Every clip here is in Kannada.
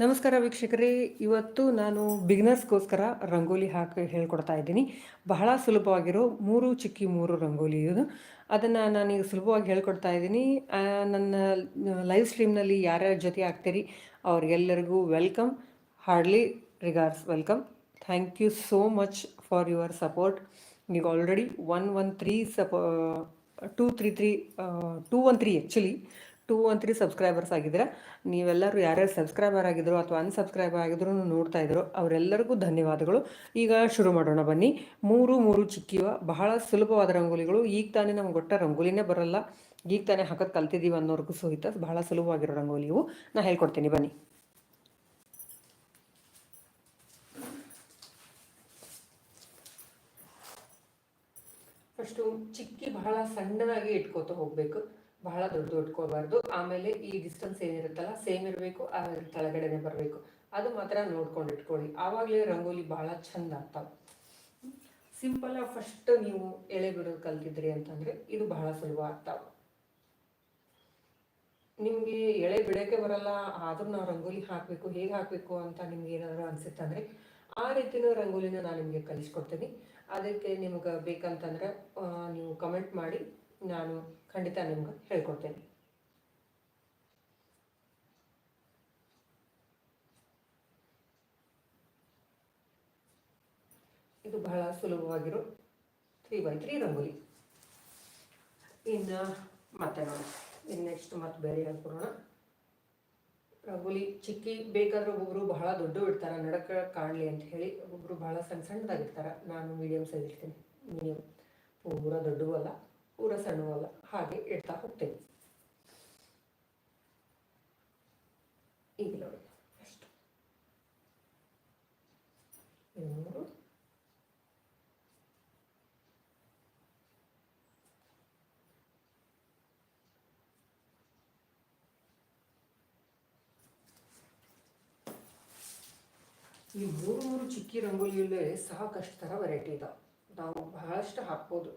ನಮಸ್ಕಾರ ವೀಕ್ಷಕರೇ. ಇವತ್ತು ನಾನು ಬಿಗ್ನರ್ಸ್ಗೋಸ್ಕರ ರಂಗೋಲಿ ಹಾಕಿ ಹೇಳ್ಕೊಡ್ತಾ ಇದ್ದೀನಿ. ಬಹಳ ಸುಲಭವಾಗಿರೋ ಮೂರು ಚಿಕ್ಕಿ ಮೂರು ರಂಗೋಲಿ ಇದು. ಅದನ್ನು ನಾನೀಗ ಸುಲಭವಾಗಿ ಹೇಳ್ಕೊಡ್ತಾ ಇದ್ದೀನಿ. ನನ್ನ ಲೈವ್ ಸ್ಟ್ರೀಮ್ನಲ್ಲಿ ಯಾರ್ಯಾರ ಜೊತೆ ಆಗ್ತೀರಿ, ಅವ್ರಿಗೆಲ್ಲರಿಗೂ welcome hardly regards welcome thank you so much for your support ಈಗ already one one three suppose two three three two one three actually two one three subscribers ಆಗಿದ್ದೀರಾ? ನೀವೆಲ್ಲರೂ ಯಾರ್ಯಾರು ಸಬ್ಸ್ಕ್ರೈಬರ್ ಆಗಿದ್ರು ಅಥವಾ ಅನ್ಸಬ್ಸ್ಕ್ರೈಬರ್ ಆಗಿದ್ರು ನೋಡ್ತಾ ಇದ್ರು, ಅವರೆಲ್ಲರಿಗೂ ಧನ್ಯವಾದಗಳು. ಈಗ ಶುರು ಮಾಡೋಣ ಬನ್ನಿ. ಮೂರು ಮೂರು ಚಿಕ್ಕಿವ, ಬಹಳ ಸುಲಭವಾದ ರಂಗೋಲಿಗಳು. ಈಗ ತಾನೇ ನಮ್ಗೆ ಒಟ್ಟ ರಂಗೋಲಿನೇ ಬರಲ್ಲ. ಈಗ ತಾನೇ ಹಾಕೋದು ಕಲ್ತಿದ್ದೀವಿ ಅನ್ನೋರ್ಗು ಸಹಿತ. ಬಹಳ ಸುಲಭವಾಗಿರೋ ರಂಗೋಲಿವು ನಾ ಹೇಳ್ಕೊಡ್ತೀನಿ, ಬನ್ನಿ. ಫಸ್ಟು ಚಿಕ್ಕಿ ಬಹಳ ಸಣ್ಣದಾಗಿ ಇಟ್ಕೋತ ಹೋಗಬೇಕು. ಬಹಳ ದೊಡ್ಡ ಇಟ್ಕೋಬಾರ್ದು ಆಮೇಲೆ ಈ ಡಿಸ್ಟೆನ್ಸ್ ಏನಿರುತ್ತಲ್ಲ ಸೇಮ್ ಇರಬೇಕು ಕೆಳಗಡೆನೆ ಬರಬೇಕು. ಅದು ಮಾತ್ರ ನೋಡ್ಕೊಂಡು ಇಟ್ಕೊಳ್ಳಿ. ಆವಾಗಲೇ ರಂಗೋಲಿ ಬಹಳ ಚಂದ ಆಗ್ತಾವೆ. ಸಿಂಪಲ್ ಫಸ್ಟ್ ನೀವು ಎಳೆ ಬಿಡೋದು ಕಲ್ತಿದ್ರಿ ಅಂತಂದ್ರೆ ಇದು ಬಹಳ ಸುಲಭ ಆಗ್ತಾವೆ. ನಿಮಗೆ ಎಳೆ ಬಿಡೋಕ್ಕೆ ಬರಲ್ಲ, ಆದ್ರೂ ನಾವು ರಂಗೋಲಿ ಹಾಕಬೇಕು, ಹೇಗೆ ಹಾಕಬೇಕು ಅಂತ ನಿಮ್ಗೆ ಏನಾದರೂ ಅನ್ಸುತ್ತಂದ್ರೆ ಆ ರೀತಿನೂ ರಂಗೋಲಿನ ನಾನು ನಿಮಗೆ ಕಲಿಸ್ಕೊಡ್ತೀನಿ. ಅದಕ್ಕೆ ನಿಮ್ಗೆ ಬೇಕಂತಂದ್ರೆ ನೀವು ಕಮೆಂಟ್ ಮಾಡಿ. ನಾನು ಖಂಡಿತ ನಿಮ್ಗೆ ಹೇಳ್ಕೊಡ್ತೇನೆ. ಇದು ಬಹಳ ಸುಲಭವಾಗಿರೋ ತ್ರೀ ಬೈ ತ್ರೀ ರಂಗೋಲಿ. ಇನ್ನು ಮತ್ತೆ ನೋಡಿ ಇನ್ನು ನೆಕ್ಸ್ಟ್ ಮತ್ತೆ ಬೇರೆ ಹೇಳ್ಕೊಡೋಣ. ರಂಗೋಲಿ ಚಿಕ್ಕಿ ಬೇಕಾದ್ರೆ ಒಬ್ಬೊಬ್ರು ಬಹಳ ದೊಡ್ಡ ಇಡ್ತಾರೆ ನಡಕ ಕಾಣಲಿ ಅಂತ ಹೇಳಿ ಒಬ್ಬೊಬ್ರು ಬಹಳ ಸಣ್ಣ ಸಣ್ಣದಾಗಿರ್ತಾರೆ. ನಾನು ಮೀಡಿಯಮ್ ಸೈಜ್ ಇರ್ತೀನಿ. ಮೀಡಿಯಮ್ ಪೂರ ದೊಡ್ಡವೂ ಅಲ್ಲ. ಪೂರ ಸಣ್ಣವಲ್ಲ ಹಾಗೆ ಇಡ್ತಾ ಹೋಗ್ತೇನೆ. ಈಗ ನೋಡಿ, ಅಷ್ಟು. ಈ ಮೂರು ಮೂರು ಚಿಕ್ಕಿ ರಂಗೋಲಿಯಲ್ಲೇ ಸಾಕಷ್ಟು ಥರ ವೆರೈಟಿ ಇದೆ. ನಾವು ಬಹಳಷ್ಟು ಹಾಕ್ಬೋದು.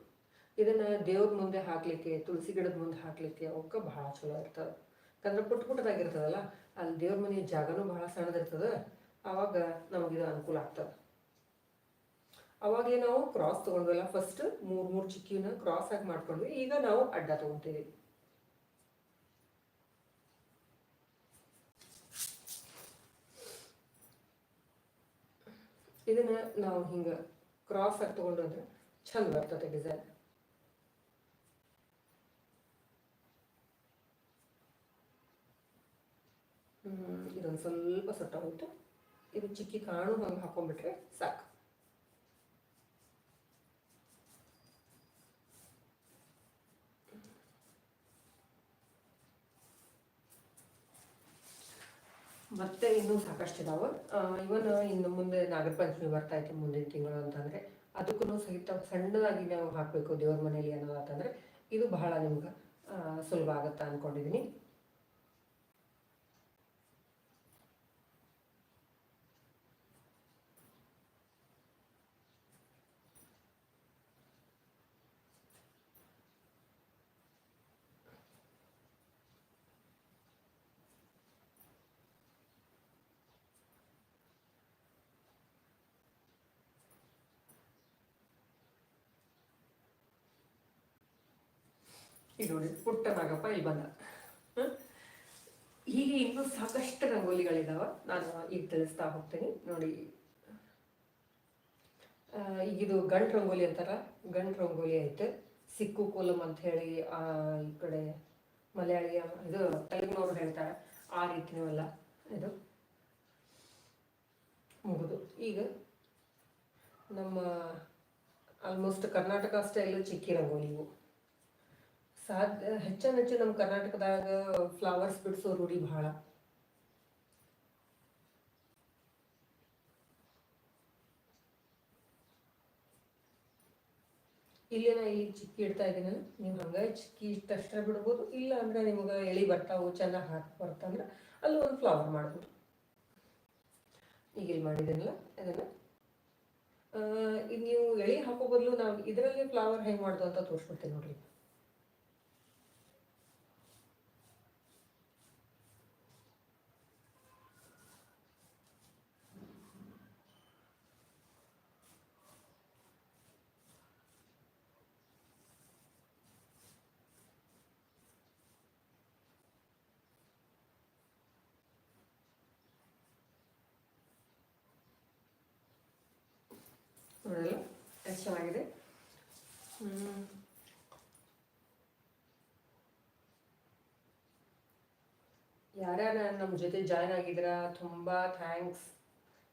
ಇದನ್ನು ದೇವ್ರ ಮುಂದೆ ಹಾಕಲಿಕ್ಕೆ, ತುಳಸಿ ಗಿಡದ ಮುಂದೆ ಹಾಕ್ಲಿಕ್ಕೆ ಅವಕ್ಕೆ ಬಹಳ ಚಲೋ ಇರ್ತದೆ ಯಾಕಂದ್ರೆ ಪುಟ್ಟ ಪುಟ್ಟದಾಗಿರ್ತದಲ್ಲ, ಅಲ್ಲಿ ದೇವ್ರ ಮನೆ ಜಾಗನೂ ಬಹಳ ಸಣ್ಣದಿರ್ತದೆ ಆವಾಗ ಇದು ಅನುಕೂಲ ಆಗ್ತದೆ. ಅವಾಗಲೇ ನಾವು ಕ್ರಾಸ್ ತೊಗೊಂಡ್ವಲ್ಲ ಫಸ್ಟ್ ಮೂರು ಮೂರು ಚಿಕ್ಕಿನ ಕ್ರಾಸ್ ಆಗಿ ಮಾಡ್ಕೊಂಡ್ವಿ, ಈಗ ನಾವು ಅಡ್ಡ ತೊಗೊತೀವಿ. ಇದನ್ನ ನಾವು ಹಿಂಗೆ ಕ್ರಾಸ್ ಆಗಿ ತಗೊಂಡ್ರೆ ಚಂದ ಬರ್ತದೆ ಡಿಸೈನ್ ಇದೊಂದು ಸ್ವಲ್ಪ ಸೊಟ್ಟಾಗುತ್ತೆ. ಇದು ಚಿಕ್ಕಿ ಕಾಣು ಹಂಗೆ ಹಾಕೊಂಡ್ಬಿಟ್ರೆ ಸಾಕು. ಮತ್ತೆ ಇನ್ನೂ ಸಾಕಷ್ಟು ಇದಾವೆ. ಇವನ್ ಇನ್ನು ಮುಂದೆ ನಾಗರ ಪಂಚಮಿ ಬರ್ತಾ ಇತ್ತು ಮುಂದಿನ ತಿಂಗಳು ಅಂತಂದ್ರೆ. ಅದಕ್ಕೂ ಸಹಿತ ಸಣ್ಣದಾಗಿ ನಾವು ಹಾಕಬೇಕು ದೇವ್ರ ಮನೆಯಲ್ಲಿ ಅನ್ನೋದಾತಂದ್ರೆ. ಇದು ಬಹಳ ನಿಮ್ಗೆ ಸುಲಭ ಆಗುತ್ತಾ ಅನ್ಕೊಂಡಿದ್ದೀನಿ ಈಗ ನೋಡಿ ಪುಟ್ಟ ನಾಗಪ್ಪ ಇಲ್ಲಿ ಬಂದ ಹೀಗೆ ಇನ್ನೂ ಸಾಕಷ್ಟು ರಂಗೋಲಿಗಳಿದಾವ. ನಾನು ಈಗ ತಿಳಿಸ್ತಾ ಹೋಗ್ತೀನಿ. ನೋಡಿ. ಈಗಿದು ಗಂಟು ರಂಗೋಲಿ ಅಂತಾರ. ಗಂಡು ರಂಗೋಲಿ ಐತೆ. ಸಿಕ್ಕು ಕೋಲಂ ಅಂತ ಹೇಳಿ ಆ, ಈ ಕಡೆ ಮಲಯಾಳಿ ಇದು ತೆಲುಗಿನವ್ರು ಹೇಳ್ತಾರೆ. ಆ ರೀತಿನೂ ಅಲ್ಲ ಇದು. ಮುಗಿದು. ಈಗ ನಮ್ಮ ಆಲ್ಮೋಸ್ಟ್ ಕರ್ನಾಟಕ ಸ್ಟೈಲು ಚಿಕ್ಕಿ ರಂಗೋಲಿ ಇವು. ಸಾಧ್ಯ ಹೆಚ್ಚಾನ ಹೆಚ್ಚು ನಮ್ಮ ಕರ್ನಾಟಕದಾಗ ಫ್ಲವರ್ಸ್ ಬಿಡಿಸೋ ರೂಢಿ ಬಹಳ ಇಲ್ಲಿ ನಾ ಈ ಚಿಕ್ಕಿ ಇಡ್ತಾ ಇದ್ದೀನಿ ನೀವು ಹಂಗೆ ಚಿಕ್ಕಿ ಇಷ್ಟಷ್ಟೇ ಬಿಡ್ಬೋದು. ಇಲ್ಲ ಅಂದ್ರೆ ನಿಮ್ಗೆ ಎಳಿ ಬರ್ತಾವು ಚೆನ್ನಾಗಿ ಹಾಕಿ ಬರ್ತಂದ್ರೆ ಅಲ್ಲಿ ಒಂದು ಫ್ಲವರ್ ಮಾಡ್ಬೋದು. ಈಗ ಇಲ್ಲಿ ಮಾಡಿದ್ದೀನಲ್ಲ ಅದನ್ನು. ಈಗ ನೀವು ಎಳಿ ಹಾಕೋ ಬದಲು ನಾವು ಇದರಲ್ಲಿ ಫ್ಲವರ್ ಹೆಂಗೆ ಮಾಡ್ದು ಅಂತ ತೋರಿಸ್ಕೊಡ್ತೀನಿ ನೋಡ್ರಿ. ನೋಡಲ್ಲ? ಎಷ್ಟು ಚೆನ್ನಾಗಿದೆ. ಯಾರ್ಯಾರ ನಮ್ಮ ಜೊತೆ ಜಾಯ್ನ್ ಆಗಿದ್ದೀರಾ? ತುಂಬ ಥ್ಯಾಂಕ್ಸ್.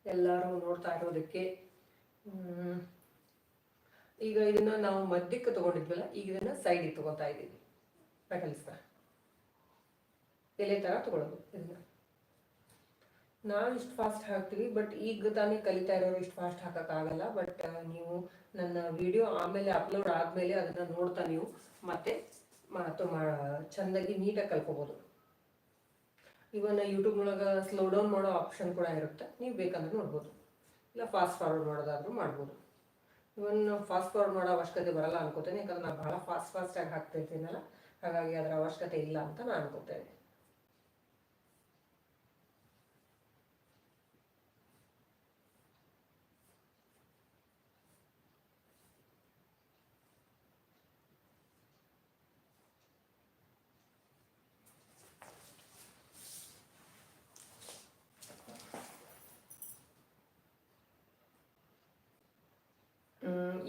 ಎಲ್ಲರೂ ನೋಡ್ತಾ ಇರೋದಕ್ಕೆ. ಈಗ ಇದನ್ನ ನಾವು ಮಧ್ಯಕ್ಕೆ ತಗೊಂಡಿದ್ವಲ್ಲ, ಈಗ ಇದನ್ನ ಸೈಡಿಗೆ ತಗೋತಾ ಇದ್ದೀವಿ. ಪೆಟಲ್ಸ್ನ ಎಲೆ ಥರ ತಗೊಳ್ಳೋದು ಇದನ್ನ? ನಾವು ಇಷ್ಟು ಫಾಸ್ಟ್ ಹಾಕ್ತೀವಿ ಬಟ್ ಈಗ ತಾನೇ ಕಲಿತಾ ಇರೋರು ಇಷ್ಟು ಫಾಸ್ಟ್ ಹಾಕೋಕ್ಕಾಗಲ್ಲ ಬಟ್ ನೀವು ನನ್ನ ವಿಡಿಯೋ ಆಮೇಲೆ ಅಪ್ಲೋಡ್ ಆದಮೇಲೆ ಅದನ್ನು ನೋಡ್ತಾ ನೀವು, ಮತ್ತೆ ಚಂದಾಗಿ ನೀಟಾಗಿ ಕಲ್ಕೋಬೋದು. ಯೂಟ್ಯೂಬ್ ಯೂಟ್ಯೂಬ್ನೊಳಗೆ ಸ್ಲೋ ಡೌನ್ ಮಾಡೋ ಆಪ್ಷನ್ ಕೂಡ ಇರುತ್ತೆ, ನೀವು ಬೇಕಂದ್ರೆ ನೋಡ್ಬೋದು. ಇಲ್ಲ ಫಾಸ್ಟ್ ಫಾರ್ವರ್ಡ್ ಮಾಡೋದಾದರೂ ಮಾಡ್ಬೋದು. ಇವನ್ ಫಾಸ್ಟ್ ಫಾರ್ವರ್ಡ್ ಮಾಡೋ ಅವಶ್ಯಕತೆ ಬರಲ್ಲ ಅನ್ಕೋತೇನೆ, ಯಾಕಂದ್ರೆ ನಾನು ಭಾಳ ಫಾಸ್ಟ್ ಫಾಸ್ಟಾಗಿ ಹಾಕ್ತಾ ಇರ್ತೀನಲ್ಲ, ಹಾಗಾಗಿ ಅದರ ಅವಶ್ಯಕತೆ ಇಲ್ಲ ಅಂತ ನಾನು ಅನ್ಕೋತೇನೆ.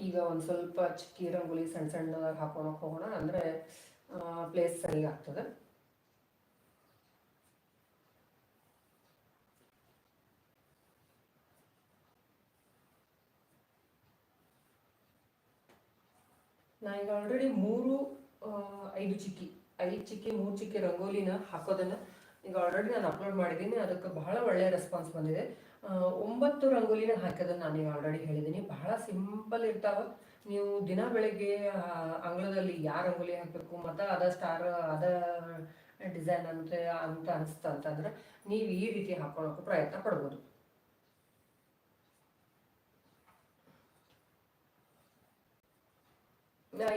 ಈಗ ಒಂದು ಸ್ವಲ್ಪ ಚಿಕ್ಕಿ ರಂಗೋಲಿ ಸಣ್ಣ ಸಣ್ಣದಾಗಿ ಹಾಕೊಳಕ್ ಹೋಗೋಣ ಅಂದರೆ ಪ್ಲೇಸ್ ಸರಿ ಆಗ್ತದೆ. ನಾ ಈಗ ಆಲ್ರೆಡಿ ಮೂರು ಐದು ಚಿಕ್ಕಿ ಐದು ಚಿಕ್ಕಿ, ಮೂರು ಚಿಕ್ಕಿ ರಂಗೋಲಿನ ಹಾಕೋದನ್ನ ಈಗ ಆಲ್ರೆಡಿ ನಾನು ಅಪ್ಲೋಡ್ ಮಾಡಿದ್ದೀನಿ, ಅದಕ್ಕೆ ಬಹಳ ಒಳ್ಳೆಯ ರೆಸ್ಪಾನ್ಸ್ ಬಂದಿದೆ. ಒಂಬತ್ತು ರಂಗೋಲಿನ ಹಾಕೋದನ್ನು ನಾನು ಈಗ ಆಲ್ರೆಡಿ ಹೇಳಿದ್ದೀನಿ. ಬಹಳ ಸಿಂಪಲ್ ಇರ್ತಾವ. ನೀವು ದಿನ ಬೆಳಗ್ಗೆ ಅಂಗಳದಲ್ಲಿ ಯಾವ ರಂಗೋಲಿ ಹಾಕಬೇಕು, ಮತ್ತು ಅದ ಸ್ಟಾರ್ ಅದ ಡಿಸೈನ್ ಅಂತ ಅಂತ ಅನಿಸ್ತಾ ಅಂತಂದ್ರೆ ನೀವು ಈ ರೀತಿ ಹಾಕೊಳ್ಳೋಕೆ ಪ್ರಯತ್ನ ಪಡ್ಬೋದು.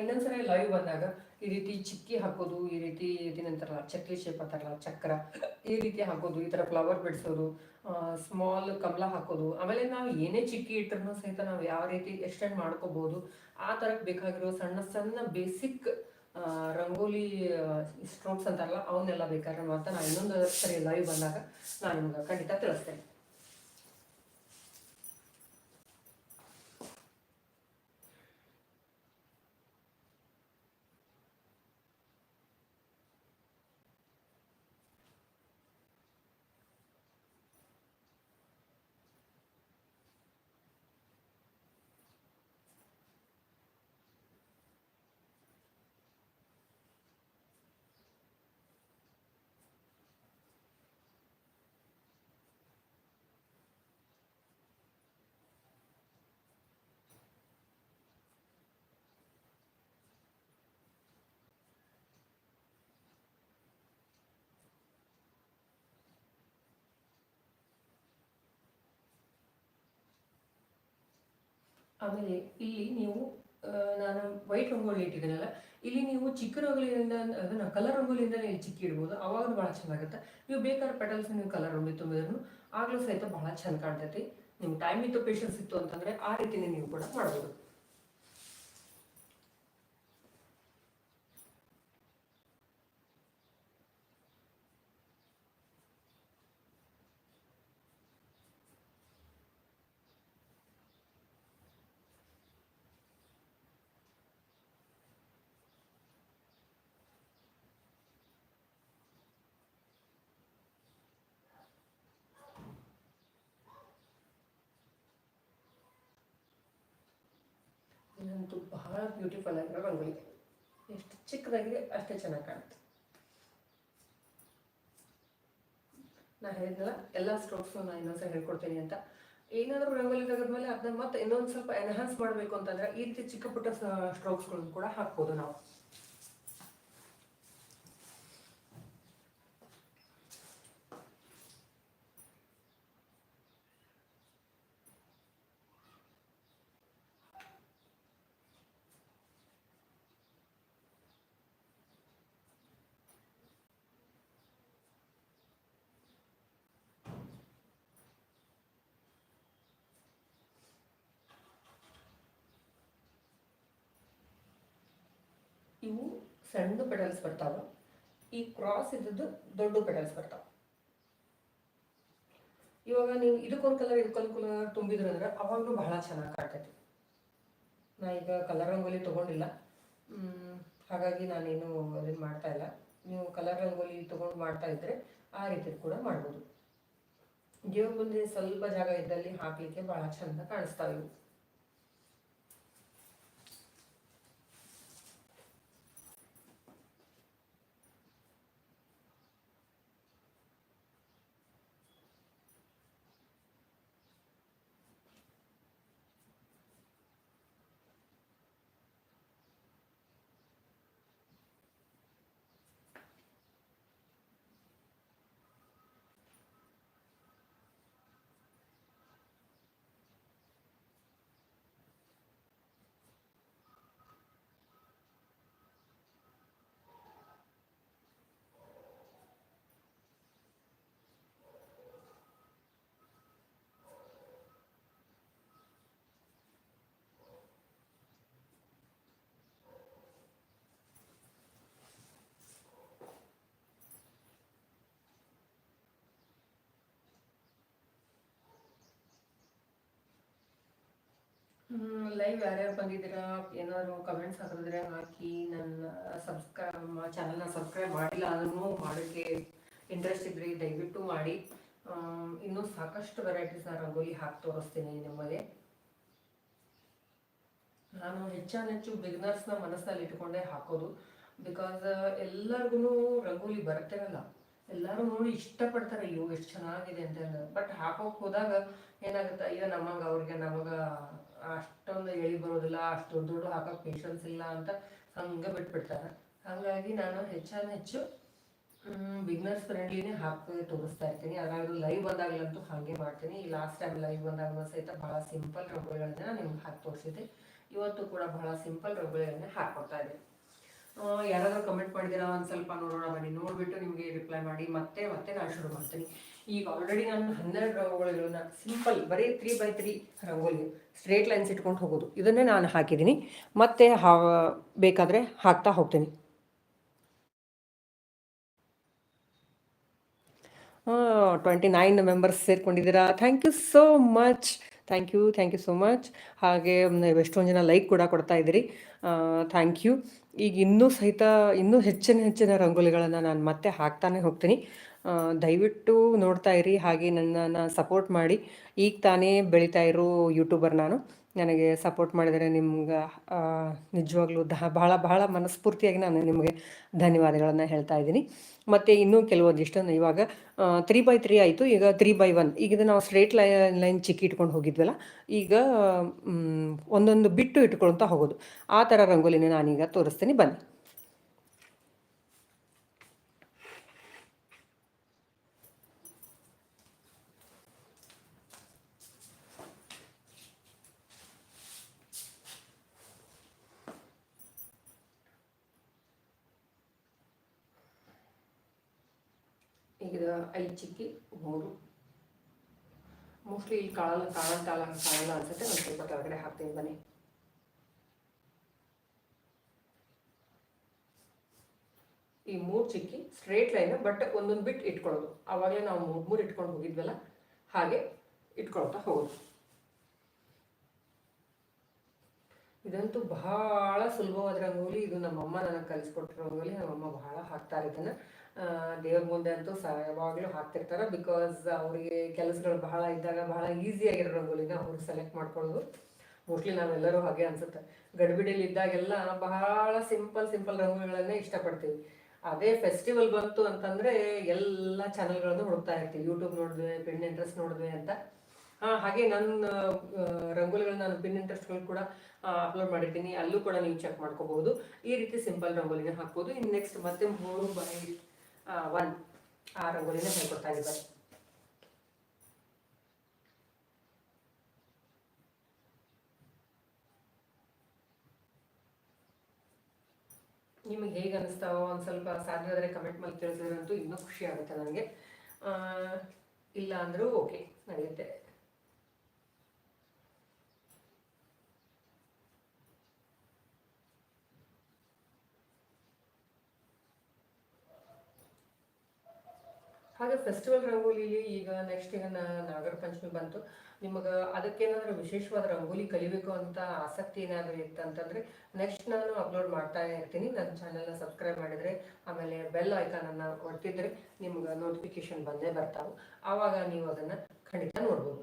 ಇನ್ನೊಂದ್ಸರಿ ಲೈವ್ ಬಂದಾಗ ಈ ರೀತಿ ಚಿಕ್ಕಿ ಹಾಕೋದು, ಈ ರೀತಿ ಇದೇನಂತಾರಲ್ಲ ಚಕ್ಲಿ ಶೇಪ್ ಅಂತಾರಲ್ಲ, ಚಕ್ರ, ಈ ರೀತಿ ಹಾಕೋದು, ಈ ತರ ಫ್ಲವರ್ ಬಿಡಿಸೋದು ಸ್ಮಾಲ್ ಕಮಲ ಹಾಕೋದು. ಆಮೇಲೆ ನಾವು ಏನೇ ಚಿಕ್ಕಿ ಇಟ್ಟರು ಸಹಿತ ನಾವು ಯಾವ ರೀತಿ ಎಕ್ಸ್ಟೆಂಡ್ ಮಾಡ್ಕೋಬಹುದು ಆ ತರಕ್ ಬೇಕಾಗಿರೋ ಸಣ್ಣ ಸಣ್ಣ ಬೇಸಿಕ್ ರಂಗೋಲಿ ಸ್ಟ್ರೋಕ್ಸ್ ಅಂತಾರಲ್ಲ, ಅವನ್ನೆಲ್ಲ ಬೇಕಾದ್ರೆ ಮಾತ್ರ ನಾನು ಇನ್ನೊಂದು ಸರಿ ಲೈವ್ ಬಂದಾಗ ನಾನು ನಿಮ್ಗೆ ಖಂಡಿತ ತಿಳಿಸ್ತೇನೆ. ಆಮೇಲೆ ಇಲ್ಲಿ ನೀವು ನಾನು ವೈಟ್ ರಂಗೋಲಿ ಇಟ್ಟಿದ್ದೀನಲ್ಲ, ಇಲ್ಲಿ ನೀವು ಚಿಕ್ಕ ರಂಗೋಲಿಯಿಂದ, ಅದನ್ನ ಕಲರ್ ರಂಗೋಲಿಯಿಂದ ಇಲ್ಲಿ ಚಿಕ್ಕಿ ಇಡ್ಬೋದು. ಅವಾಗ ಭಾಳ ಚೆನ್ನಾಗುತ್ತೆ. ನೀವು ಬೇಕಾದ್ರೆ ಪೆಟಲ್ಸ್ ನೀವು ಕಲರ್ ರಂಗೋಲಿ ತುಂಬಿದ್ರು ಆಗಲೂ ಸಹಿತ ಭಾಳ ಚೆಂದ ಕಾಣ್ತೈತಿ. ನಿಮ್ಗೆ ಟೈಮ್ ಇತ್ತು ಪೇಷನ್ಸ್ ಇತ್ತು ಅಂತಂದರೆ ಆ ರೀತಿನೇ ನೀವು ಕೂಡ ಮಾಡ್ಬೋದು. ಇದಂತೂ ಬಹಳ ಬ್ಯೂಟಿಫುಲ್ ಆಗಿರೋ ರಂಗೋಲಿ. ಎಷ್ಟು ಚಿಕ್ಕದಾಗಿದೆ ಅಷ್ಟೇ ಚೆನ್ನಾಗಿ ಕಾಣುತ್ತೆ. ನಾ ಹೇಳಿದ್ನಲ್ಲ, ಎಲ್ಲ ಸ್ಟ್ರೋಕ್ಸ್ನು ನಾನು ಇನ್ನೊಂದ್ಸಲ ಹೇಳ್ಕೊಡ್ತೀನಿ ಅಂತ. ಏನಾದರೂ ರಂಗೋಲಿ ತೆಗೆದ್ಮೇಲೆ ಅದನ್ನ ಮತ್ತೆ ಇನ್ನೊಂದು ಸ್ವಲ್ಪ ಎನ್ಹಾನ್ಸ್ ಮಾಡಬೇಕು ಅಂತಂದ್ರೆ ಈ ರೀತಿ ಚಿಕ್ಕ ಪುಟ್ಟ ಸ್ಟ್ರೋಕ್ಸ್ಗಳನ್ನು ಕೂಡ ಹಾಕ್ಬೋದು ನಾವು ಇವು ಸಣ್ಣ ಪೆಡಲ್ಸ್ ಬರ್ತಾವ. ಈ ಕ್ರಾಸ್ ಇದ್ದದ್ದು ದೊಡ್ಡ ಪೆಡಲ್ಸ್ ಬರ್ತಾವ. ಇವಾಗ ನೀವು ಇದಕ್ಕೊಂದು ಕಲರ್ ಇದಕ್ಕೊಂದು ಕಲರ್ ತುಂಬಿದ್ರಂದ್ರೆ ಅವಾಗಲೂ ಬಹಳ ಚೆನ್ನಾಗಿ ಕಾಣ್ತೈತಿ. ನಾ ಈಗ ಕಲರ್ ರಂಗೋಲಿ ತೊಗೊಂಡಿಲ್ಲ. ಹಾಗಾಗಿ ನಾನೇನು ಅದನ್ನು ಮಾಡ್ತಾ ಇಲ್ಲ. ನೀವು ಕಲರ್ ರಂಗೋಲಿ ತೊಗೊಂಡು ಮಾಡ್ತಾ ಇದ್ದರೆ ಆ ರೀತಿ ಕೂಡ ಮಾಡ್ಬೋದು. ದೇವ್ರ ಮುಂದೆ ಸ್ವಲ್ಪ ಜಾಗ ಇದ್ದಲ್ಲಿ ಹಾಕಲಿಕ್ಕೆ ಭಾಳ ಚಂದ ಕಾಣಿಸ್ತಾವೆ ಇವು. ಲೈವ್ ಯಾರ್ಯಾರು ಬಂದಿದ್ದೀರಾ? ಏನಾದ್ರು ಕಮೆಂಟ್ಸ್ ಹಾಕಿದ್ರೆ ಹಾಕಿ ನನ್ನ ಸಬ್ಸ್ಕ್ರೈಬ್ ಚಾನಲ್ನ ಸಬ್ಸ್ಕ್ರೈಬ್ ಮಾಡಿಲ್ಲ ಅದನ್ನು ಮಾಡೋಕ್ಕೆ ಇಂಟ್ರೆಸ್ಟ್ ಇದ್ರಿ ದಯವಿಟ್ಟು ಮಾಡಿ. ಇನ್ನೂ ಸಾಕಷ್ಟು ವೆರೈಟೀಸ್ ರಂಗೋಲಿ ಹಾಕಿ ತೋರಿಸ್ತೀನಿ ನಿಮಗೆ ನಾನು ಹೆಚ್ಚಾನೆಚ್ಚು ಬಿಗ್ನರ್ಸ್ನ ಮನಸ್ಸಲ್ಲಿ ಇಟ್ಕೊಂಡೆ ಹಾಕೋದು. ಬಿಕಾಸ್ ಎಲ್ಲರಿಗೂ ರಂಗೋಲಿ ಬರುತ್ತೇನಲ್ಲ ಎಲ್ಲರೂ ನೋಡಿ ಇಷ್ಟಪಡ್ತಾರೆ, ಅಯ್ಯೋ, ಎಷ್ಟು ಚೆನ್ನಾಗಿದೆ ಅಂತ ಬಟ್ ಹಾಕೋಕ್ ಹೋದಾಗ ಏನಾಗುತ್ತೆ? ಅಯ್ಯೋ ನಮಗ ಅವ್ರಿಗೆ ನಮಗ ಅಷ್ಟೊಂದು ಎಳಿ ಬರೋದಿಲ್ಲ, ಅಷ್ಟು ದೊಡ್ಡ ದೊಡ್ಡ ಹಾಕೋಕೆ ಪೇಷನ್ಸ್ ಇಲ್ಲ ಅಂತ ಹಂಗೆ ಬಿಟ್ಬಿಡ್ತಾರೆ. ಹಾಗಾಗಿ ನಾನು ಹೆಚ್ಚಾನ ಹೆಚ್ಚು ಬಿಗ್ನರ್ಸ್ ಫ್ರೆಂಡ್ಲಿನೇ ಹಾಕಿ ತೋರಿಸ್ತಾ ಇರ್ತೀನಿ. ಅದ್ರಾಗ ಲೈವ್ ಬಂದಾಗಲಂತೂ ಹಾಗೆ ಮಾಡ್ತೀನಿ. ಈ ಲಾಸ್ಟ್ ಟೈಮ್ ಲೈವ್ ಬಂದಾಗ ಸಹಿತ ಬಹಳ ಸಿಂಪಲ್ ರಂಗೋಲಿಗಳನ್ನ ನಿಮ್ಗೆ ಹಾಕಿ ತೋರಿಸಿದ್ದೆ. ಇವತ್ತು ಕೂಡ ಬಹಳ ಸಿಂಪಲ್ ರಂಗೋಲಿಗಳನ್ನ ಹಾಕೊಡ್ತಾ ಇದ್ದೀನಿ. ಯಾರಾದರೂ ಯಾರಾದ್ರೂ ಕಮೆಂಟ್ ಮಾಡಿದ್ದೀರಾ ಒಂದು ಸ್ವಲ್ಪ ನೋಡೋಣ ಬನ್ನಿ. ನೋಡಿಬಿಟ್ಟು ನಿಮಗೆ ರಿಪ್ಲೈ ಮಾಡಿ. ಮತ್ತೆ ಮತ್ತೆ ನಾನು ಶುರು ಮಾಡ್ತೀನಿ. ಈಗ ಆಲ್ರೆಡಿ ನಾನು ಹನ್ನೆರಡು ರಂಗೋಲಿಗಳನ್ನ ಸಿಂಪಲ್ ಬರೀ three by three rangoli straight lines ಇಟ್ಕೊಂಡು ಹೋಗೋದು. ಇದನ್ನೇ ನಾನು ಹಾಕಿದ್ದೀನಿ. ಮತ್ತೆ ಹಾ, ಬೇಕಾದರೆ ಹಾಕ್ತಾ ಹೋಗ್ತೀನಿ. Twenty nine members ಸೇರ್ಕೊಂಡಿದ್ದೀರಾ. Thank you so much thank you thank you so much ಹಾಗೆ ಎಷ್ಟೊಂದು ಜನ ಲೈಕ್ ಕೂಡ ಕೊಡ್ತಾ ಇದ್ದೀರಿ. ಥ್ಯಾಂಕ್ ಯು ಈಗ ಇನ್ನೂ ಸಹಿತ ಇನ್ನೂ ಹೆಚ್ಚಿನ ಹೆಚ್ಚಿನ ರಂಗೋಲಿಗಳನ್ನು ನಾನು ಮತ್ತೆ ಹಾಕ್ತಾನೆ ಹೋಗ್ತೀನಿ. ದಯವಿಟ್ಟು ನೋಡ್ತಾ ಇರಿ, ಹಾಗೆ ನನ್ನನ್ನು ಸಪೋರ್ಟ್ ಮಾಡಿ. ಈಗ ತಾನೇ ಬೆಳೀತಾ ಇರೋ ಯೂಟ್ಯೂಬರ್ ನಾನು. ನನಗೆ ಸಪೋರ್ಟ್ ಮಾಡಿದರೆ ನಿಮ್ಗೆ ನಿಜವಾಗ್ಲೂ ದಹ ಬಹಳ ಬಹಳ ಮನಸ್ಫೂರ್ತಿಯಾಗಿ ನಾನು ನಿಮಗೆ ಧನ್ಯವಾದಗಳನ್ನು ಹೇಳ್ತಾ ಇದ್ದೀನಿ. ಮತ್ತು ಇನ್ನೂ ಕೆಲವೊಂದಿಷ್ಟು ಇವಾಗ ತ್ರೀ ಬೈ ತ್ರೀ ಆಯಿತು. ಈಗ ತ್ರೀ ಬೈ ಒನ್ ಈಗ ನಾವು ಸ್ಟ್ರೇಟ್ ಲೈನ್ ಲೈನ್ ಚಿಕ್ಕಿ ಇಟ್ಕೊಂಡು ಹೋಗಿದ್ವಲ್ಲ, ಈಗ ಒಂದೊಂದು ಬಿಟ್ಟು ಇಟ್ಕೊಳ್ತಾ ಹೋಗೋದು. ಆ ಥರ ರಂಗೋಲಿನ ನಾನೀಗ ತೋರಿಸ್ತೀನಿ. ಬನ್ನಿ. ಈಗ ಐದು ಚಿಕ್ಕಿ, ಮೂರು. ಮೋಸ್ಟ್ಲಿ ಇಲ್ಲಿ ಕಾಳಲ್ಲ ಕಾಳ ಕಾಳಲ್ಲ ಅನ್ಸುತ್ತೆ ನಾನು ಸ್ವಲ್ಪ ಕೆಳಗಡೆ ಹಾಕ್ತೀನಿ ಬನ್ನಿ. ಈ ಮೂರು ಚಿಕ್ಕಿ ಸ್ಟ್ರೇಟ್ ಲೈನ್ ಬಟ್ ಒಂದೊಂದು ಬಿಟ್ ಇಟ್ಕೊಳ್ಳೋದು. ಆವಾಗಲೇ ನಾವು ಮೂರು ಮೂರು ಇಟ್ಕೊಂಡು ಹೋಗಿದ್ವಲ್ಲ, ಹಾಗೆ ಇಟ್ಕೊಳ್ತಾ ಹೋಗೋದು. ಇದಂತೂ ಬಹಳ ಸುಲಭವಾದ ರಂಗೋಲಿ. ಇದು ನಮ್ಮಮ್ಮ ನನಗೆ ಕಲಿಸ್ಕೊಟ್ಟಿರೋ ರಂಗೋಲಿ. ನಮ್ಮಮ್ಮ ಬಹಳ ಹಾಕ್ತಾರೆ ಇದನ್ನ ದೇವ್ರ ಮುಂದೆ ಅಂತೂ ಯಾವಾಗಲೂ ಹಾಕ್ತಿರ್ತಾರೆ ಬಿಕಾಸ್ ಅವರಿಗೆ ಕೆಲಸಗಳು ಬಹಳ ಇದ್ದಾಗ ಬಹಳ ಈಸಿಯಾಗಿರೋ ರಂಗೋಲಿನ ಅವ್ರು ಸೆಲೆಕ್ಟ್ ಮಾಡ್ಕೊಳ್ಳೋದು. ಮೋಸ್ಟ್ಲಿ ನಾವೆಲ್ಲರೂ ಹಾಗೆ ಅನ್ಸುತ್ತೆ. ಗಡಿಬಿಡಿಲಿ ಇದ್ದಾಗೆಲ್ಲ ಬಹಳ ಸಿಂಪಲ್ ಸಿಂಪಲ್ ರಂಗೋಲಿಗಳನ್ನೇ ಇಷ್ಟಪಡ್ತೀವಿ. ಅದೇ ಫೆಸ್ಟಿವಲ್ ಬಂತು ಅಂತಂದ್ರೆ ಎಲ್ಲ ಚಾನೆಲ್ಗಳನ್ನು ಹುಡುಕ್ತಾ ಇರ್ತೀವಿ. ಯೂಟ್ಯೂಬ್ ನೋಡಿದ್ವಿ ಪಿನ್ ಇಂಟ್ರೆಸ್ಟ್ ನೋಡಿದ್ವಿ ಅಂತ. ಹಾಗೆ ನನ್ನ ರಂಗೋಲಿಗಳನ್ನ ನಾನು ಪಿನ್ ಇಂಟ್ರೆಸ್ಟ್ಗಳು ಕೂಡ ಅಪ್ಲೋಡ್ ಮಾಡಿರ್ತೀನಿ. ಅಲ್ಲೂ ಕೂಡ ನೀವು ಚೆಕ್ ಮಾಡ್ಕೋಬಹುದು. ಈ ರೀತಿ ಸಿಂಪಲ್ ರಂಗೋಲಿನ ಹಾಕ್ಬೋದು. ಇನ್ನು ನೆಕ್ಸ್ಟ್ ಮತ್ತೆ ಮೂರು ಬೈ ಒನ್ ಆ ರಂಗೋಲಿನ ಹೇಳ್ಕೊಡ್ತಾ ಇದ್ದಾರೆ ನಿಮಗೆ ಹೇಗೆ ಅನಿಸ್ತಾವೋ ಒಂದು ಸ್ವಲ್ಪ ಸಾಧ್ಯ ಆದರೆ ಕಮೆಂಟ್ ಮಾಡಿ ತಿಳಿಸಿದ್ರಂತೂ ಇನ್ನೂ ಖುಷಿ ಆಗುತ್ತೆ ನನಗೆ. ಇಲ್ಲ ಅಂದರೂ ಓಕೆ ನಡೆಯುತ್ತೆ. ಹಾಗೆ ಫೆಸ್ಟಿವಲ್ ರಂಗೋಲಿಲಿ ಈಗ ನೆಕ್ಸ್ಟ್ ಈಗ ನಾಗರ ಪಂಚಮಿ ಬಂತು, ನಿಮಗೆ ಅದಕ್ಕೇನಾದ್ರೂ ವಿಶೇಷವಾದ ರಂಗೋಲಿ ಕಲಿಬೇಕು ಅಂತ ಆಸಕ್ತಿ ಏನಾದರೂ ಇತ್ತಂತಂದ್ರೆ ನೆಕ್ಸ್ಟ್ ನಾನು ಅಪ್ಲೋಡ್ ಮಾಡ್ತಾ ಇರ್ತೀನಿ. ನನ್ನ ಚಾನೆಲ್ನ ಸಬ್ಸ್ಕ್ರೈಬ್ ಮಾಡಿದರೆ, ಆಮೇಲೆ ಬೆಲ್ ಐಕಾನನ್ನು ಒತ್ತಿದ್ರೆ ನಿಮ್ಗೆ ನೋಟಿಫಿಕೇಶನ್ ಬಂದೇ ಬರ್ತಾವೆ. ಆವಾಗ ನೀವು ಅದನ್ನು ಖಂಡಿತ ನೋಡ್ಬೋದು.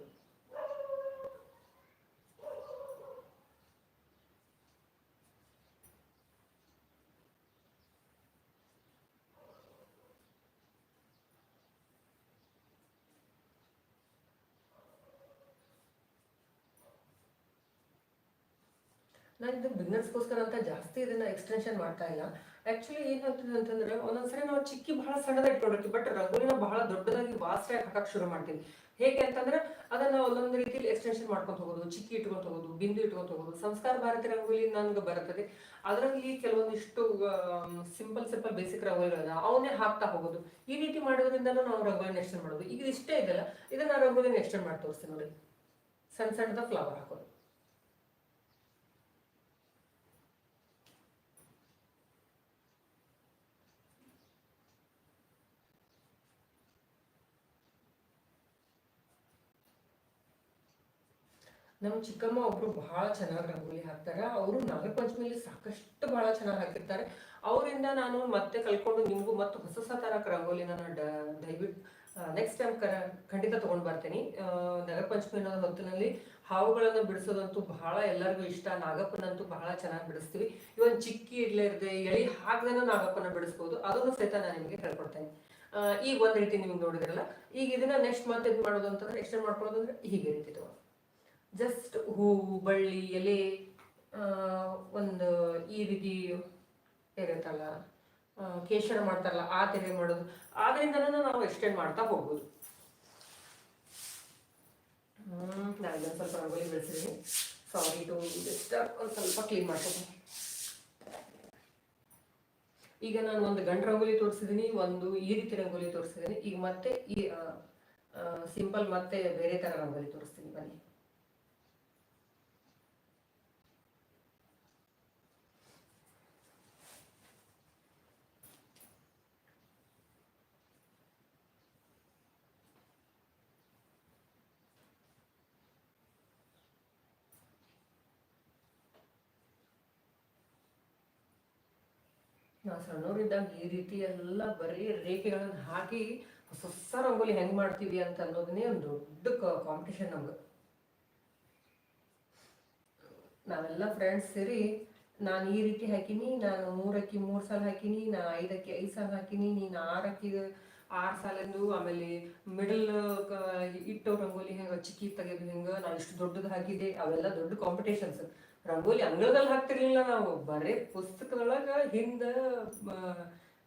ನಾನು ಇದು ಬಿಸ್ನೆಸ್ಗೋಸ್ಕರ ಅಂತ ಜಾಸ್ತಿ ಇದನ್ನ ಎಕ್ಸ್ಟೆನ್ಷನ್ ಮಾಡ್ತಾ ಇಲ್ಲ. ಆಕ್ಚುಲಿ ಏನಾಗ್ತದೆ ಅಂತಂದ್ರೆ, ಒಂದೊಂದ್ಸರಿ ನಾವು ಚಿಕ್ಕಿ ಬಹಳ ಸಣ್ಣದಾಗಿ ಇಟ್ಕೊಂಡಿರ್ತೀವಿ ಬಟ್ ರಂಗೋಲಿನ ಬಹಳ ದೊಡ್ಡದಾಗಿ ವಾಸ್ಟೆ ಹಾಕಕ್ ಶುರು ಮಾಡ್ತೀವಿ. ಹೇಗೆ ಅಂತಂದ್ರೆ, ಅದನ್ನ ಒಂದೊಂದು ರೀತಿಯಲ್ಲಿ ಎಕ್ಸ್ಟೆನ್ಷನ್ ಮಾಡ್ಕೊಂಡು ಹೋಗೋದು, ಚಿಕ್ಕಿ ಇಟ್ಕೊಂಡು ಹೋಗೋದು, ಬಿಂದು ಇಟ್ಕೊಂಡು ಹೋಗೋದು. ಸಂಸ್ಕಾರ ಭಾರತಿ ರಂಗೋಲಿ ನನ್ಗೆ ಬರುತ್ತದೆ ಅದರಲ್ಲಿ ಕೆಲವೊಂದಿಷ್ಟು ಸಿಂಪಲ್ ಸಿಂಪಲ್ ಬೇಸಿಕ್ ರಂಗೋಲಿಗಳನ್ನ ಅವನ್ನೇ ಹಾಕ್ತಾ ಹೋಗೋದು. ಈ ರೀತಿ ಮಾಡೋದ್ರಿಂದ ನಾವು ರಂಗೋಲಿನ ಎಕ್ಸ್ಟೆಂಡ್ ಮಾಡೋದು. ಈಗ ಇಷ್ಟೇ ಇದೆಲ್ಲ, ಇದನ್ನ ರಂಗೋಲಿನ ಎಕ್ಸ್ಟೆಂಡ್ ಮಾಡಿ ತೋರಿಸ್ತೀನಿ ನೋಡಿ. ಸಣ್ಣ ಸಣ್ಣದ ಫ್ಲವರ್ ಹಾಕೋದು. ನಮ್ಮ ಚಿಕ್ಕಮ್ಮ ಒಬ್ರು ಬಹಳ ಚೆನ್ನಾಗಿ ರಂಗೋಲಿ ಹಾಕ್ತಾರೆ. ಅವರು ನಾಗರ ಸಾಕಷ್ಟು ಬಹಳ ಚೆನ್ನಾಗಿ ಹಾಕಿರ್ತಾರೆ. ಅವರಿಂದ ನಾನು ಮತ್ತೆ ಕಲ್ಕೊಂಡು ನಿಮಗೂ ಮತ್ತೆ ಹೊಸ ಹೊಸ ತರ ರಂಗೋಲಿ ನಾನು ದಯವಿಟ್ಟು ನೆಕ್ಸ್ಟ್ ಟೈಮ್ ಕರ, ಖಂಡಿತ ತಗೊಂಡ್ ಬರ್ತೀನಿ. ನಾಗರ ಪಂಚಮಿ ಹೊತ್ತಿನಲ್ಲಿ ಹಾವುಗಳನ್ನು ಬಿಡಿಸೋದಂತೂ ಬಹಳ ಎಲ್ಲರಿಗೂ ಇಷ್ಟ. ನಾಗಪ್ಪನಂತೂ ಬಹಳ ಚೆನ್ನಾಗಿ ಬಿಡಿಸ್ತೀವಿ. ಇವನ್ ಚಿಕ್ಕಿ ಇಡ್ಲೇ ಇರದೆ, ಎಳಿ ಹಾಕ್ದೇನೂ ನಾಗಪ್ಪನ ಬಿಡಿಸ್ಬೋದು. ಅದನ್ನು ಸಹಿತ ನಾನು ನಿಮಗೆ ಹೇಳ್ಕೊಡ್ತೇನೆ. ಈಗ ಒಂದ್ ರೀತಿ ನಿಮ್ಗೆ ನೋಡಿದ್ರಲ್ಲ, ಈಗ ಇದನ್ನ ನೆಕ್ಸ್ಟ್ ಮತ್ತೆ ಇದು ಮಾಡೋದು ಅಂತಂದ್ರೆ ಎಕ್ಸ್ಟೆಂಡ್ ಮಾಡ್ಕೊಳ್ಳೋದು ಅಂದ್ರೆ ಹೀಗೆ ರೀತಿ ಜಸ್ಟ್ ಹೂವು ಬಳ್ಳಿ, ಎಲೆ ಒಂದು ಈ ರೀತಿ ಇರುತ್ತಲ್ಲ ಕೇಶರ ಮಾಡ್ತಾರಲ್ಲ, ಆ ತೆರೆ ಮಾಡೋದು. ಆದ್ರಿಂದನೂ ನಾವು ಎಕ್ಸ್ಟೆಂಡ್ ಮಾಡ್ತಾ ಹೋಗ್ಬೋದು. ಸ್ವಲ್ಪ ರಂಗೋಲಿ ಬೆಳೆಸಿದ್ದೀನಿ ಸಾರಿ ಟು ಜಸ್ಟ್ ಒಂದು ಸ್ವಲ್ಪ ಕ್ಲೀನ್ ಮಾಡ್ತೀನಿ ಈಗ ನಾನು ಒಂದು ಗಂಡು ರಂಗೋಲಿ ತೋರಿಸಿದ್ದೀನಿ ಒಂದು ಈ ರೀತಿ ರಂಗೋಲಿ ತೋರಿಸಿದ್ದೀನಿ ಈಗ ಮತ್ತೆ ಈ ಸಿಂಪಲ್ ಮತ್ತೆ ಬೇರೆ ಥರ ರಂಗೋಲಿ ತೋರಿಸ್ತೀನಿ, ಬನ್ನಿ. ಸಣ್ಣವರಿದ್ದಾಗ ಈ ರೀತಿ ಎಲ್ಲ ಬರೀ ರೇಖೆಗಳನ್ನು ಹಾಕಿ ಹೊಸ ರಂಗೋಲಿ ಹೆಂಗ್ ಮಾಡ್ತೀವಿ ಅಂತ ಅನ್ನೋದನ್ನೇ ಒಂದು ದೊಡ್ಡ ಕಾಂಪಿಟೇಷನ್ ನಮ್ಗೆ ನಾವೆಲ್ಲ ಫ್ರೆಂಡ್ಸ್ ಸೇರಿ ನಾನು ಈ ರೀತಿ ಹಾಕಿನಿ, ನಾನು ಮೂರಕ್ಕಿ ಮೂರು ಸಾಲ ಹಾಕಿನಿ ನಾ ಐದಕ್ಕೆ ಐದು ಸಲ ಹಾಕಿನಿ, ನೀನು ಆರಕ್ಕೆ ಆರು ಸಾಲಂದು ಆಮೇಲೆ ಮಿಡಲ್ ಇಟ್ಟು ರಂಗೋಲಿ ಹೆಂಗೆ ಚಿಕ್ಕಿ ತೆಗೆದು ಹೆಂಗ, ನಾನು ಇಷ್ಟು ದೊಡ್ಡದು ಹಾಕಿದೆ, ಅವೆಲ್ಲ ದೊಡ್ಡ ಕಾಂಪಿಟೇಷನ್ಸ್ ರಂಗೋಲಿ ಅಂಗಳದಲ್ಲಿ ಹಾಕ್ತಿರ್ಲಿಲ್ಲ ನಾವು. ಬರೀ ಪುಸ್ತಕದೊಳಗ ಹಿಂದ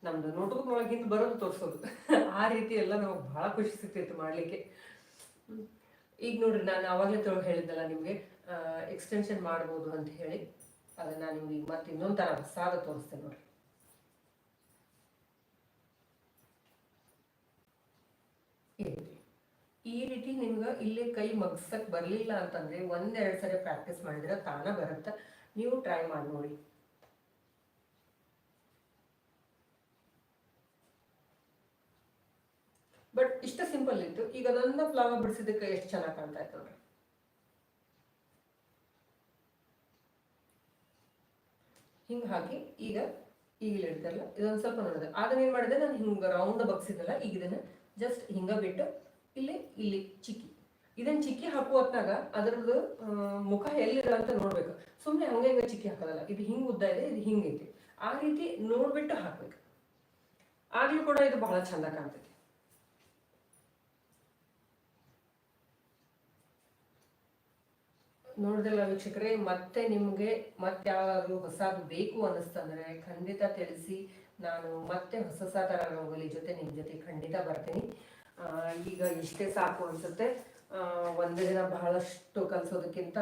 ನಮ್ದು ನೋಟ್ಬುಕ್ ಒಳಗೆ ಹಿಂದೆ ಬರೋದು ತೋರಿಸೋದು. ಆ ರೀತಿ ಎಲ್ಲ ನಮಗೆ ಬಹಳ ಖುಷಿ ಸಿಗ್ತಿತ್ತು ಮಾಡ್ಲಿಕ್ಕೆ. ಈಗ ನೋಡ್ರಿ, ನಾನು ಅವಾಗಲೇ ತೊಳ್ ಹೇಳಿದ್ದಲ್ಲ ನಿಮಗೆ ಎಕ್ಸ್ಟೆನ್ಷನ್ ಮಾಡ್ಬೋದು ಅಂತ ಹೇಳಿ. ಅದನ್ನ ನಿಮ್ಗೆ ಮತ್ತೆ ಇನ್ನೊಂದು ತರ ಹೊಸಾದ ತೋರಿಸ್ತೇನೆ ನೋಡ್ರಿ. ಈ ರೀತಿ ನಿಮ್ಗೆ ಇಲ್ಲಿ ಕೈ ಮಗ್ಸಕ್ ಬರಲಿಲ್ಲ ಅಂತಂದ್ರೆ ಒಂದೆರಡು ಸರಿ ಪ್ರಾಕ್ಟೀಸ್ ಮಾಡಿದ್ರೆ ತಾನ ಬರುತ್ತೆ. ನೀವು ಟ್ರೈ ಮಾಡಿ ನೋಡಿ. ಬಟ್ ಇಷ್ಟ ಸಿಂಪಲ್ ಇತ್ತು. ಈಗ ನನ್ನ ಫ್ಲವರ್ ಬಿಡಿಸಿದಕ್ಕೆ ಎಷ್ಟು ಚೆನ್ನಾಗಿ ಕಾಣ್ತಾ ಇತ್ತು ನೋಡ್ರಿ. ಹಿಂಗ್ ಹಾಕಿ ಈಗ ಈಗ ಇಡ್ತಾರಲ್ಲ, ಇದೊಂದು ಸ್ವಲ್ಪ ನೋಡಿದೆ. ಆಗ ಏನ್ ಮಾಡಿದೆ? ನಾನು ಹಿಂಗೆ ರೌಂಡ್ ಬಗ್ಸಿದಲ್ಲ ಈಗ ಇದನ್ನ ಜಸ್ಟ್ ಹಿಂಗ ಬಿಟ್ಟು ಇಲ್ಲಿ ಇಲ್ಲಿ, ಚಿಕ್ಕಿ. ಇದನ್ನ ಚಿಕ್ಕಿ ಹಾಕುವ ಹೊತ್ತಾಗ ಅದರದ್ದು ಮುಖ ಎಲ್ಲಿರ ಅಂತ ನೋಡ್ಬೇಕು. ಸುಮ್ಮನೆ ಹಂಗೆ ಹಿಂಗೆ ಚಿಕ್ಕಿ ಹಾಕೋದಲ್ಲ. ಇದು ಹಿಂಗ್ ಉದ್ದ ಇದೆ, ಇದು ಹಿಂಗೈತಿ ಆ ರೀತಿ ನೋಡ್ಬಿಟ್ಟು ಹಾಕ್ಬೇಕು. ಆಗ್ಲೂ ಕೂಡ ಇದು ಬಹಳ ಚಂದ ಕಾಣ್ತೈತಿ. ನೋಡಿದಲ್ಲ ವೀಕ್ಷಕರೇ, ಮತ್ತೆ ನಿಮಗೆ ಮತ್ತೆ ಯಾವಾಗಲೂ ಹೊಸದು ಬೇಕು ಅನ್ನಿಸ್ತಂದ್ರೆ ಖಂಡಿತ ತಿಳಿಸಿ. ನಾನು ಮತ್ತೆ ಹೊಸ ಹೊಸ ರಂಗೋಲಿ ಜೊತೆ ನಿಮ್ಮ ಜೊತೆ ಖಂಡಿತ ಬರ್ತೀನಿ. ಈಗ ಇಷ್ಟೇ ಸಾಕು ಅನ್ಸುತ್ತೆ. ಒಂದೇ ದಿನ ಬಹಳಷ್ಟು ಕಲಿಸೋದಕ್ಕಿಂತ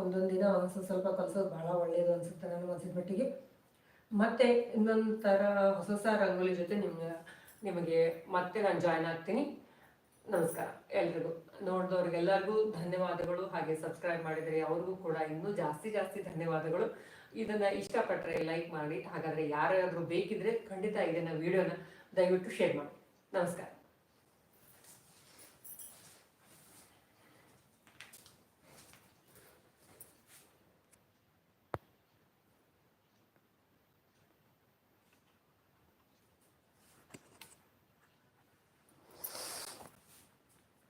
ಒಂದೊಂದು ದಿನ ಸ್ವಲ್ಪ ಸ್ವಲ್ಪ ಕಲಿಸೋದು ಬಹಳ ಒಳ್ಳೆಯದು ಅನ್ಸುತ್ತೆ ನಾನು ಮನಸ್ಸಿನ ಮಟ್ಟಿಗೆ. ಮತ್ತೆ ಇನ್ನೊಂದು ಥರ ಹೊಸ ಹೊಸ ರಂಗೋಲಿ ಜೊತೆ ನಿಮ್ಗೆ, ನಿಮಗೆ ಮತ್ತೆ ನಾನು ಜಾಯ್ನ್ ಆಗ್ತೀನಿ. ನಮಸ್ಕಾರ ಎಲ್ರಿಗೂ. ನೋಡಿದವ್ರಿಗೆಲ್ಲರಿಗೂ ಧನ್ಯವಾದಗಳು, ಹಾಗೆ ಸಬ್ಸ್ಕ್ರೈಬ್ ಮಾಡಿದರೆ ಅವ್ರಿಗೂ ಕೂಡ ಇನ್ನೂ ಜಾಸ್ತಿ ಜಾಸ್ತಿ ಧನ್ಯವಾದಗಳು. ಇದನ್ನ ಇಷ್ಟಪಟ್ಟರೆ ಲೈಕ್ ಮಾಡಿ, ಹಾಗಾದರೆ ಯಾರಾದರೂ ಬೇಕಿದ್ರೆ ಖಂಡಿತ ಇದನ್ನ ವಿಡಿಯೋನ ದಯವಿಟ್ಟು ಶೇರ್ ಮಾಡಿ. ನಮಸ್ಕಾರ.